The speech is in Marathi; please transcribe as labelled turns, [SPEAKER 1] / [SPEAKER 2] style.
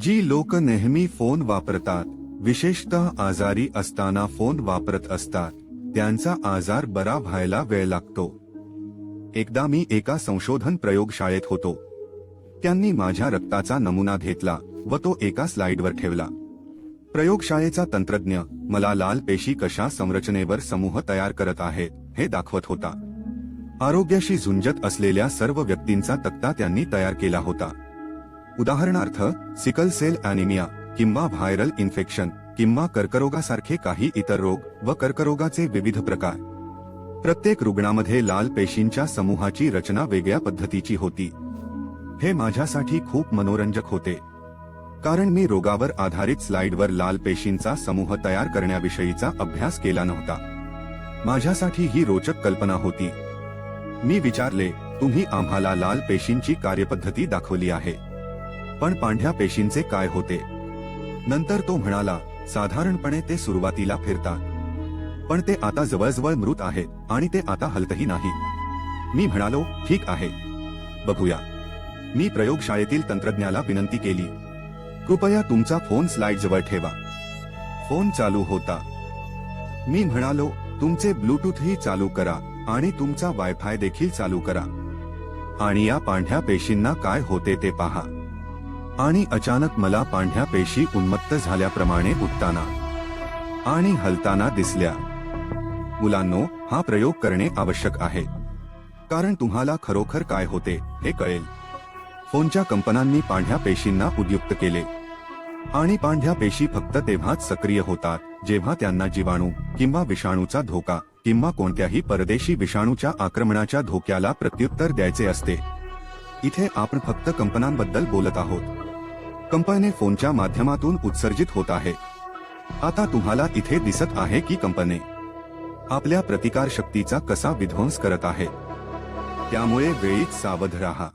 [SPEAKER 1] जी लोक नेहमी फोन वापरतात विशेषतः आजारी असताना फोन वापरत असतात त्यांचा आजार बरा व्हायला वेळ लागतो. एकदा मी एका संशोधन प्रयोगशाळेत होतो. त्यांनी माझ्या रक्ताचा नमुना घेतला व तो एका स्लाइडवर ठेवला. प्रयोगशाळेचा तंत्रज्ञ मला लाल पेशी कशा संरचनेवर समूह तयार करत आहेत हे दाखवत होता. आरोग्याशी झुंजत असलेल्या सर्व व्यक्तींचा तक्ता त्यांनी तयार केला होता. उदाहरणार्थ सिकल सेल अॅनिमिया किंवा व्हायरल इन्फेक्शन किंवा कर्करोगासारखे काही इतर रोग व कर्करोगाचे विविध प्रकार. प्रत्येक रुग्णामध्ये लाल पेशींच्या समूहाची रचना वेगळ्या पद्धतीची होती. हे माझ्यासाठी खूप मनोरंजक होते. कारण मी रोगावर आधारित स्लाइडवर लाल पेशींचा समूह तयार करण्याविषयीचा अभ्यास केला नव्हता. माझ्यासाठी ही रोचक कल्पना होती. मी विचारले तुम्ही आम्हाला लाल पेशींची कार्यपद्धती दाखवली आहे. पण पांढऱ्या पेशींचे काय होते? नंतर तो म्हणाला साधारणपणे ते सुरुवातीला फिरतात. पण ते आता जवळजवळ मृत आहेत आणि ते आता हलतही नाही. मी म्हणालो ठीक आहे. बघूया. मी प्रयोगशाळेतील तंत्रज्ञाला विनंती केली. कृपया तुमचा फोन स्लाइड जवळ ठेवा. फोन चालू होता. मी म्हणालो तुमचे ब्लूटूथही चालू करा आणि तुमचा वायफाय देखील चालू करा. आणि या पांढऱ्या पेशींना काय होते ते पहा. आणि अचानक मला पांढऱ्या पेशी उन्मत्त झाल्याप्रमाणे उठताना आणि हलताना दिसल्या. मुलांनो हा प्रयोग करणे आवश्यक आहे. कारण तुम्हाला खरोखर काय होते हे कळेल. फोनच्या कंपनांनी पांढऱ्या पेशींना उद्युक्त केले. आणि पांढऱ्या पेशी फक्त तेव्हाच सक्रिय होतात जेव्हा त्यांना जीवाणू किंवा विषाणूचा धोका किंवा कोणत्याही परदेशी विषाणूच्या आक्रमणाच्या धोक्याला प्रत्युत्तर द्यायचे असते. इथे आपण फक्त कंपनांबद्दल बोलत आहोत. कंपने फोनच्या माध्यमातून उत्सर्जित होत आहे. आता तुम्हाला इथे दिसत आहे की कंपने आपल्या प्रतिकार शक्तीचा कसा विध्वंस करत आहे. त्यामुळे वेळीच सावध राहा.